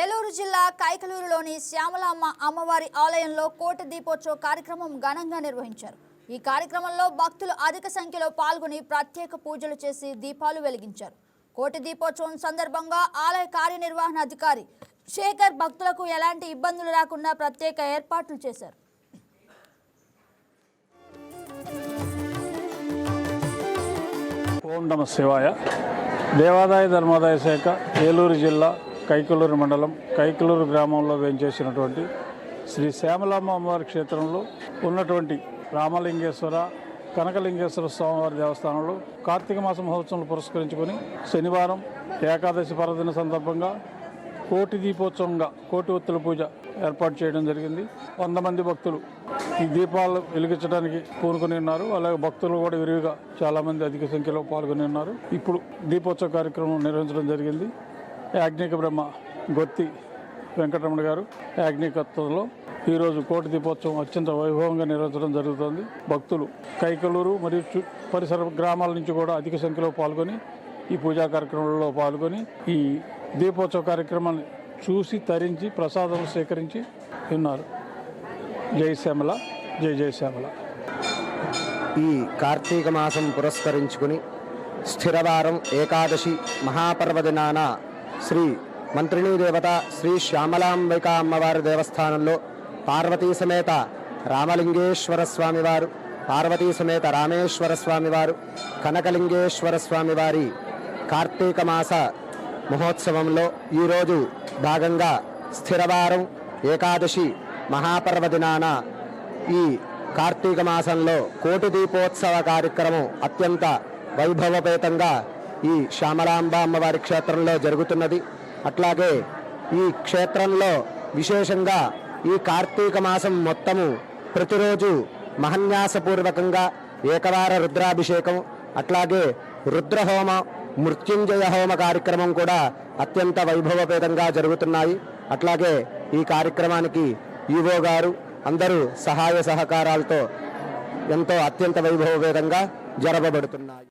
ఏలూరు జిల్లా కైకలూరులోని శ్యామలామ్మ అమ్మవారి ఆలయంలో కోటి దీపోత్సవ కార్యక్రమం ఘనంగా నిర్వహించారు. ఈ కార్యక్రమంలో భక్తులు అధిక సంఖ్యలో పాల్గొని ప్రత్యేక పూజలు చేసి దీపాలు వెలిగించారు. కోటి దీపోత్సవం సందర్భంగా ఆలయ కార్యనిర్వహణ అధికారి శేఖర్ భక్తులకు ఎలాంటి ఇబ్బందులు రాకుండా ప్రత్యేక ఏర్పాట్లు చేశారు. ఓం నమ శివాయ. దేవాదాయ ధర్మాదాయ శాఖ ఏలూరు జిల్లా కైకలూరు మండలం కైకలూరు గ్రామంలో వేయించేసినటువంటి శ్రీ శ్యామలామ్మ అమ్మవారి క్షేత్రంలో ఉన్నటువంటి రామలింగేశ్వర కనకలింగేశ్వర స్వామివారి దేవస్థానంలో కార్తీక మాస మహోత్సవం పురస్కరించుకొని శనివారం ఏకాదశి పర్వదిన సందర్భంగా కోటి దీపోత్సవంగా కోటి ఒత్తుల పూజ ఏర్పాటు చేయడం జరిగింది. వంద మంది భక్తులు ఈ దీపాలు వెలిగించడానికి పూనుకొని ఉన్నారు. అలాగే భక్తులు కూడా విరివిగా చాలామంది అధిక సంఖ్యలో పాల్గొని ఉన్నారు. ఇప్పుడు దీపోత్సవ కార్యక్రమం నిర్వహించడం జరిగింది. యాజ్ఞిక బ్రహ్మ గొత్తి వెంకటరమణ గారు యాజ్ఞికత్వంలో ఈరోజు కోటి దీపోత్సవం అత్యంత వైభవంగా నిర్వహించడం జరుగుతుంది. భక్తులు కైకలూరు మరియు చు- పరిసర గ్రామాల నుంచి కూడా అధిక సంఖ్యలో పాల్గొని ఈ పూజా కార్యక్రమంలో పాల్గొని ఈ దీపోత్సవ కార్యక్రమాన్ని చూసి తరించి ప్రసాదం సేకరించి ఉన్నారు. జై శ్యామల జై జై శ్యామల. ఈ కార్తీక మాసం పురస్కరించుకుని స్థిరవారం ఏకాదశి మహాపర్వదినాన శ్రీ మంత్రిణీ దేవత శ్రీ శ్యామలాంబిక అమ్మవారి దేవస్థానంలో పార్వతీ సమేత రామలింగేశ్వర స్వామివారు పార్వతీ సమేత రామేశ్వర స్వామివారు కనకలింగేశ్వర స్వామివారి కార్తీక మాస మహోత్సవంలో ఈరోజు భాగంగా స్థిరవారం ఏకాదశి మహాపర్వదినాన ఈ కార్తీక మాసంలో కోటి దీపోత్సవ కార్యక్రమం అత్యంత వైభవపేతంగా ఈ శ్యామలాంబ అమ్మవారి క్షేత్రంలో జరుగుతున్నది. అట్లాగే ఈ క్షేత్రంలో విశేషంగా ఈ కార్తీక మాసం మొత్తము ప్రతిరోజు మహన్యాసపూర్వకంగా ఏకవార రుద్రాభిషేకం అట్లాగే రుద్రహోమ మృత్యుంజయ హోమ కార్యక్రమం కూడా అత్యంత వైభవపేతంగా జరుగుతున్నాయి. అట్లాగే ఈ కార్యక్రమానికి ఈవో గారు అందరూ సహాయ సహకారాలతో ఎంతో అత్యంత వైభవపేతంగా జరపబడుతున్నాయి.